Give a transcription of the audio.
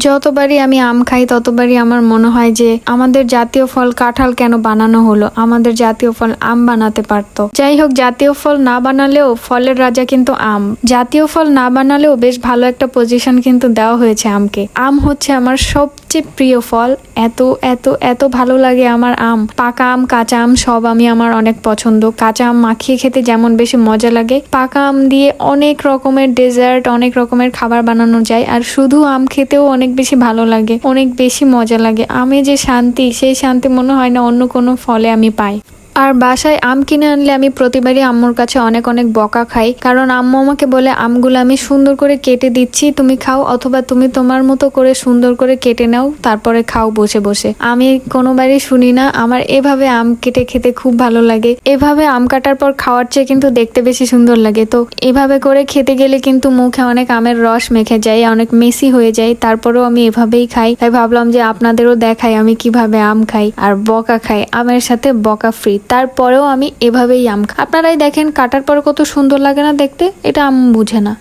যতবারই আমি আম খাই, ততবারই আমার মনে হয় যে আমাদের জাতীয় ফল কাঁঠাল কেন বানানো হলো? আমাদের জাতীয় ফল আম বানাতে পারতো। যাই হোক, জাতীয় ফল না বানালেও ফলের রাজা কিন্তু আম। জাতীয় ফল না বানালেও বেশ ভালো একটা পজিশন কিন্তু দেওয়া হয়েছে আমকে। আম হচ্ছে আমার সবচেয়ে প্রিয় ফল। এত এত এত ভালো লাগে আমার আম। পাকা আম, কাঁচা আম সব আমি আমার অনেক পছন্দ। কাঁচা আম মাখিয়ে খেতে যেমন বেশি মজা লাগে। পাকা আম দিয়ে অনেক রকমের ডেজার্ট অনেক রকমের খাবার বানানো যায়। আর শুধু আম খেতেও অনেক বেশি ভালো লাগে, অনেক বেশি মজা লাগে। আমি যে শান্তি, সেই শান্তি মনে হয় না অন্য কোনো ফলে আমি পাই। আর বাসায় আম কিনে আনলে আমি প্রতিবারই আম্মুর কাছে অনেক অনেক বকা খাই। কারণ আম্মু আমাকে বলে, আমগুলো আমি সুন্দর করে কেটে দিচ্ছি, তুমি খাও, অথবা তুমি তোমার মতো করে সুন্দর করে কেটে নাও, তারপরে খাও বসে বসে। আমি কোনোবারই শুনি না, আমার এভাবে আম কেটে খেতে খুব ভালো লাগে। এভাবে আম কাটার পর খাওয়ার চেয়ে কিন্তু দেখতে বেশি সুন্দর লাগে। তো এভাবে করে খেতে গেলে কিন্তু মুখে অনেক আমের রস মেখে যায়, অনেক মেসি হয়ে যায়, তারপরেও আমি এভাবেই খাই। তাই ভাবলাম যে আপনাদেরও দেখাই আমি কীভাবে আম খাই আর বকা খাই। আমের সাথে বকা ফ্রি তারপরেও আমি এভাবেই আম আপনারাই দেখেন কাটার পর কত সুন্দর লাগে না দেখতে, এটা আম বুঝে না।